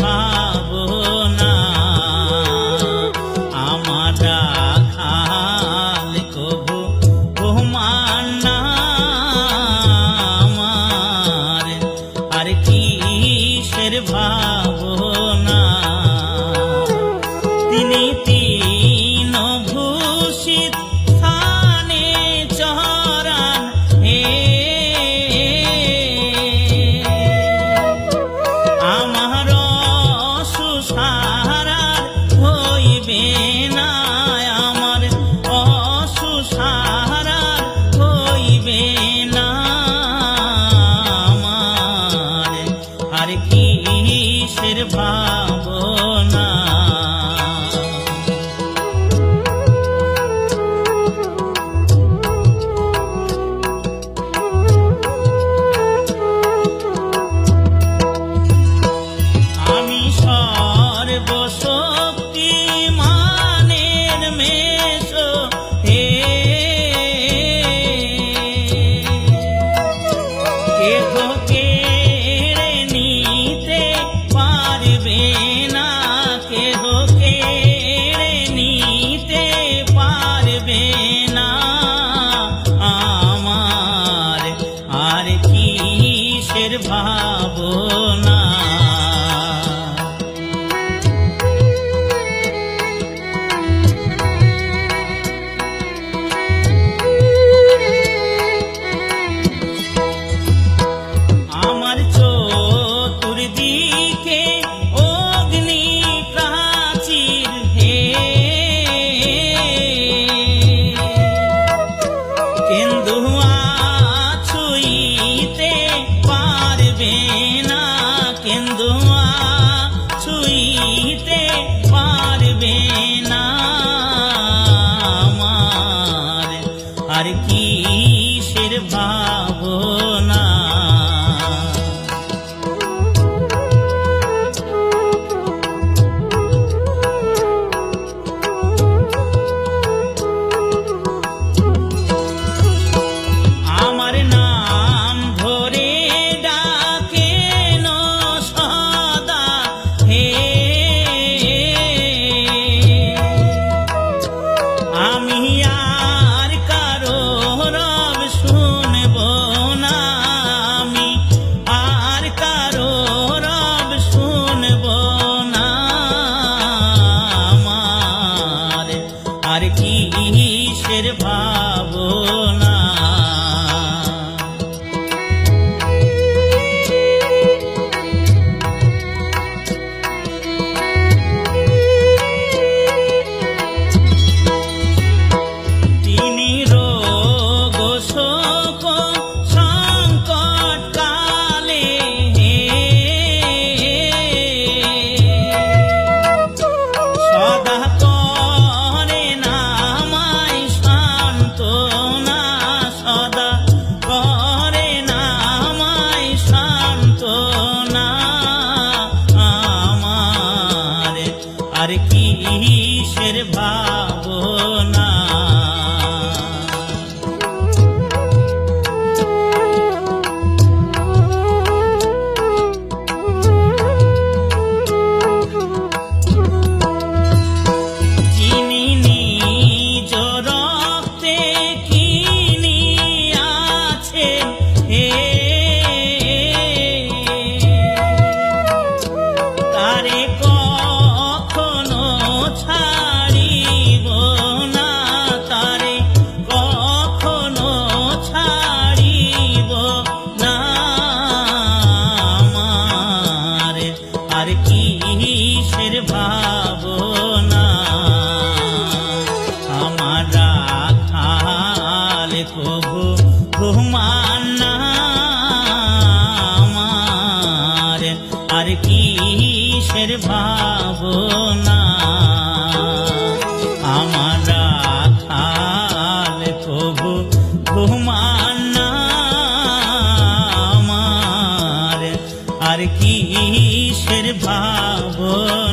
ভাবনা আমার খাল কবু ঘুমানা আমার আর কি শের ভাবনা? তিনি আর কি কিসের ভাবনা? যাব না। আর কিসের ভাবনা? প্রভু আমার আর ভাবনা? প্রভু আমার আর ভাবনা?